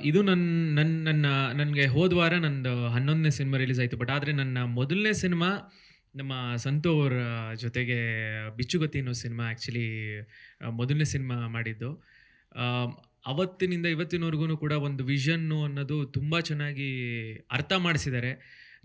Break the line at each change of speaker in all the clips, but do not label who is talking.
ಇದು ನನ್ನ ನನ್ನ ನನ್ನ, ನನಗೆ ಹೋದ ವಾರ ನಂದು ಹನ್ನೊಂದನೇ ಸಿನಿಮಾ ರಿಲೀಸ್ ಆಯಿತು. ಬಟ್ ಆದರೆ ನನ್ನ ಮೊದಲನೇ ಸಿನಿಮಾ ನಮ್ಮ ಸಂತು ಅವರ ಜೊತೆಗೆ ಬಿಚ್ಚುಗತಿ ಅನ್ನೋ ಸಿನಿಮಾ ಆ್ಯಕ್ಚುಲಿ ಮೊದಲನೇ ಸಿನಿಮಾ ಮಾಡಿದ್ದು. ಅವತ್ತಿನಿಂದ ಇವತ್ತಿನವರೆಗೂ ಕೂಡ ಒಂದು ವಿಷನ್ನು ಅನ್ನೋದು ತುಂಬ ಚೆನ್ನಾಗಿ ಅರ್ಥ ಮಾಡಿಸಿದ್ದಾರೆ.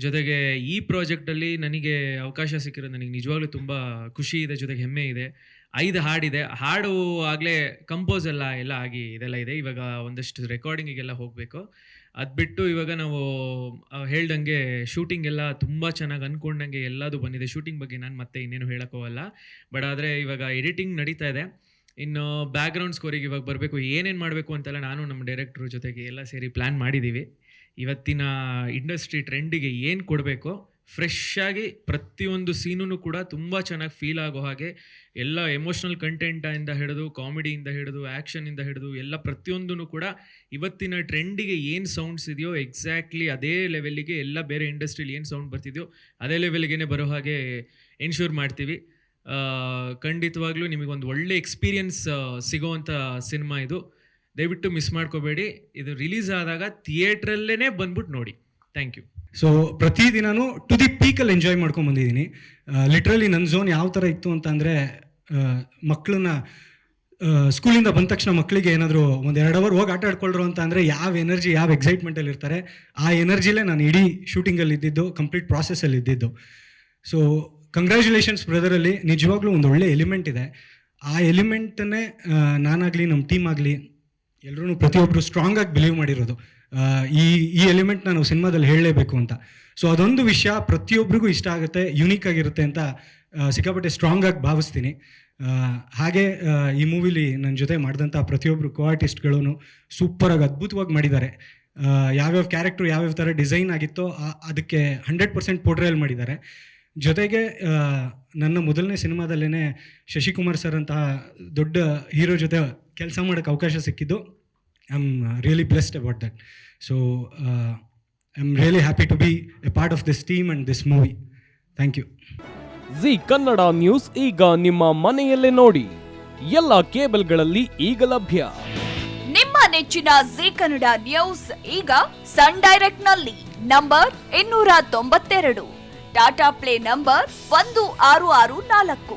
ಜೊತೆಗೆ ಈ ಪ್ರಾಜೆಕ್ಟಲ್ಲಿ ನನಗೆ ಅವಕಾಶ ಸಿಕ್ಕಿರೋದು, ನನಗೆ ನಿಜವಾಗ್ಲೂ ತುಂಬ ಖುಷಿ ಇದೆ, ಜೊತೆಗೆ ಹೆಮ್ಮೆ ಇದೆ. ಐದು ಹಾಡಿದೆ. ಹಾಡು ಆಗಲೇ ಕಂಪೋಸ್ ಎಲ್ಲ ಎಲ್ಲ ಆಗಿ ಇದೆಲ್ಲ ಇದೆ. ಇವಾಗ ಒಂದಷ್ಟು ರೆಕಾರ್ಡಿಂಗಿಗೆಲ್ಲ ಹೋಗಬೇಕು. ಅದು ಬಿಟ್ಟು ಇವಾಗ ನಾವು ಹೇಳ್ದಂಗೆ ಶೂಟಿಂಗ್ ಎಲ್ಲ ತುಂಬ ಚೆನ್ನಾಗಿ ಅಂದ್ಕೊಂಡಂಗೆ ಎಲ್ಲದು ಬಂದಿದೆ. ಶೂಟಿಂಗ್ ಬಗ್ಗೆ ನಾನು ಮತ್ತೆ ಇನ್ನೇನು ಹೇಳೋಕ್ಕೋಗಲ್ಲ. ಬಟ್ ಆದರೆ ಇವಾಗ ಎಡಿಟಿಂಗ್ ನಡೀತಾ ಇದೆ. ಇನ್ನು ಬ್ಯಾಕ್ಗ್ರೌಂಡ್ ಸ್ಕೋರಿಗೆ ಇವಾಗ ಬರಬೇಕು. ಏನೇನು ಮಾಡಬೇಕು ಅಂತೆಲ್ಲ ನಾನು ನಮ್ಮ ಡೈರೆಕ್ಟ್ರು ಜೊತೆಗೆ ಎಲ್ಲ ಸೇರಿ ಪ್ಲ್ಯಾನ್ ಮಾಡಿದ್ದೀವಿ ಇವತ್ತಿನ ಇಂಡಸ್ಟ್ರಿ ಟ್ರೆಂಡಿಗೆ ಏನು ಕೊಡಬೇಕು? ಫ್ರೆಶ್ ಆಗಿ ಪ್ರತಿಯೊಂದು ಸೀನೂ ಕೂಡ ತುಂಬ ಚೆನ್ನಾಗಿ ಫೀಲ್ ಆಗೋ ಹಾಗೆ ಎಲ್ಲ ಎಮೋಷ್ನಲ್ ಕಂಟೆಂಟಿಂದ ಹಿಡಿದು ಕಾಮಿಡಿಯಿಂದ ಹಿಡಿದು ಆ್ಯಕ್ಷನಿಂದ ಹಿಡಿದು ಎಲ್ಲ ಪ್ರತಿಯೊಂದೂ ಕೂಡ ಇವತ್ತಿನ ಟ್ರೆಂಡಿಗೆ ಏನು ಸೌಂಡ್ಸ್ ಇದೆಯೋ ಎಕ್ಸಾಕ್ಟ್ಲಿ ಅದೇ ಲೆವೆಲ್ಲಿಗೆ ಎಲ್ಲ ಬೇರೆ ಇಂಡಸ್ಟ್ರಿಲಿ ಏನು ಸೌಂಡ್ ಬರ್ತಿದೆಯೋ ಅದೇ ಲೆವೆಲ್ಗೆ ಬರೋ ಹಾಗೆ ಎನ್ಶೂರ್ ಮಾಡ್ತೀವಿ. ಖಂಡಿತವಾಗ್ಲೂ ನಿಮಗೊಂದು ಒಳ್ಳೆ ಎಕ್ಸ್ಪೀರಿಯನ್ಸ್ ಸಿಗೋವಂಥ ಸಿನಿಮಾ ಇದು. ದಯವಿಟ್ಟು ಮಿಸ್ ಮಾಡ್ಕೋಬೇಡಿ. ಇದು ರಿಲೀಸ್ ಆದಾಗ ಥಿಯೇಟ್ರಲ್ಲೇ ಬಂದ್ಬಿಟ್ಟು ನೋಡಿ. ಥ್ಯಾಂಕ್ ಯು
ಸೊ ಪ್ರತಿದಿನನೂ ಟು ದಿ ಪೀಕಲ್ಲಿ ಎಂಜಾಯ್ ಮಾಡ್ಕೊಂಡು ಬಂದಿದ್ದೀನಿ. ಲಿಟ್ರಲಿ ನನ್ನ ಝೋನ್ ಯಾವ ಥರ ಇತ್ತು ಅಂತ ಅಂದರೆ ಮಕ್ಕಳನ್ನ ಸ್ಕೂಲಿಂದ ಬಂದ ತಕ್ಷಣ ಮಕ್ಕಳಿಗೆ ಏನಾದರೂ ಒಂದು ಎರಡು ಅವರ್ ಹೋಗಿ ಆಟ ಆಡ್ಕೊಳ್ರು ಅಂತ ಅಂದರೆ ಯಾವ ಎನರ್ಜಿ ಯಾವ ಎಕ್ಸೈಟ್ಮೆಂಟಲ್ಲಿ ಇರ್ತಾರೆ, ಆ ಎನರ್ಜಿಲೇ ನಾನು ಇಡೀ ಶೂಟಿಂಗಲ್ಲಿ ಇದ್ದಿದ್ದು ಕಂಪ್ಲೀಟ್ ಪ್ರಾಸೆಸ್ಸಲ್ಲಿ ಇದ್ದಿದ್ದು. ಸೊ ಕಂಗ್ರ್ಯಾಚುಲೇಷನ್ಸ್ ಬ್ರದರಲ್ಲಿ ನಿಜವಾಗ್ಲೂ ಒಂದು ಒಳ್ಳೆ ಎಲಿಮೆಂಟ್ ಇದೆ. ಆ ಎಲಿಮೆಂಟನ್ನೇ ನಾನಾಗಲಿ ನಮ್ಮ ಟೀಮ್ ಆಗಲಿ ಎಲ್ಲರೂ ಪ್ರತಿಯೊಬ್ಬರು ಸ್ಟ್ರಾಂಗ್ ಆಗಿ ಬಿಲೀವ್ ಮಾಡಿರೋದು. ಈ ಈ ಎಲಿಮೆಂಟ್ ನಾವು ಸಿನಿಮಾದಲ್ಲಿ ಹೇಳಲೇಬೇಕು ಅಂತ. ಸೊ ಅದೊಂದು ವಿಷಯ ಪ್ರತಿಯೊಬ್ಬರಿಗೂ ಇಷ್ಟ ಆಗುತ್ತೆ ಯುನೀಕ್ ಆಗಿರುತ್ತೆ ಅಂತ ಸಿಕ್ಕಾಪಟ್ಟೆ ಸ್ಟ್ರಾಂಗ್ ಆಗಿ ಭಾವಿಸ್ತೀನಿ. ಹಾಗೆ ಈ ಮೂವಿಲಿ ನನ್ನ ಜೊತೆ ಮಾಡಿದಂಥ ಪ್ರತಿಯೊಬ್ಬರು ಕೋ ಆರ್ಟಿಸ್ಟ್ಗಳೂ ಸೂಪರಾಗಿ ಅದ್ಭುತವಾಗಿ ಮಾಡಿದ್ದಾರೆ. ಯಾವ್ಯಾವ ಕ್ಯಾರೆಕ್ಟ್ರು ಯಾವ್ಯಾವ ಥರ ಡಿಸೈನ್ ಆಗಿತ್ತೋ ಅದಕ್ಕೆ ಹಂಡ್ರೆಡ್ ಪರ್ಸೆಂಟ್ ಪೋರ್ಟ್ರೇಲ್ ಮಾಡಿದ್ದಾರೆ. ಜೊತೆಗೆ ನನ್ನ ಮೊದಲನೇ ಸಿನಿಮಾದಲ್ಲೇ ಶಶಿಕುಮಾರ್ ಸರ್ ಅಂತಹ ದೊಡ್ಡ ಹೀರೋ ಜೊತೆ ಕೆಲಸ ಮಾಡೋಕ್ಕೆ ಅವಕಾಶ ಸಿಕ್ಕಿದ್ದು I am really blessed about that so I am really happy to be a part of this team and this movie thank you
Zee Kannada news ಈಗ ನಿಮ್ಮ ಮನೆಯಲ್ಲೇ ನೋಡಿ. ಎಲ್ಲ ಕೇಬಲ್ಗಳಲ್ಲಿ ಈಗ ಲಭ್ಯ.
ನಿಮ್ಮ ನೆಚ್ಚಿನ ಜಿ ಕನ್ನಡ ನ್ಯೂಸ್ ಈಗ ಸನ್ ಡೈರೆಕ್ಟ್ನಲ್ಲಿ ನಂಬರ್ ಇನ್ನೂರ ತೊಂಬತ್ತೆರಡು. ಟಾಟಾ ಪ್ಲೇ ನಂಬರ್ ಒಂದು ಆರು ಆರು ನಾಲ್ಕು.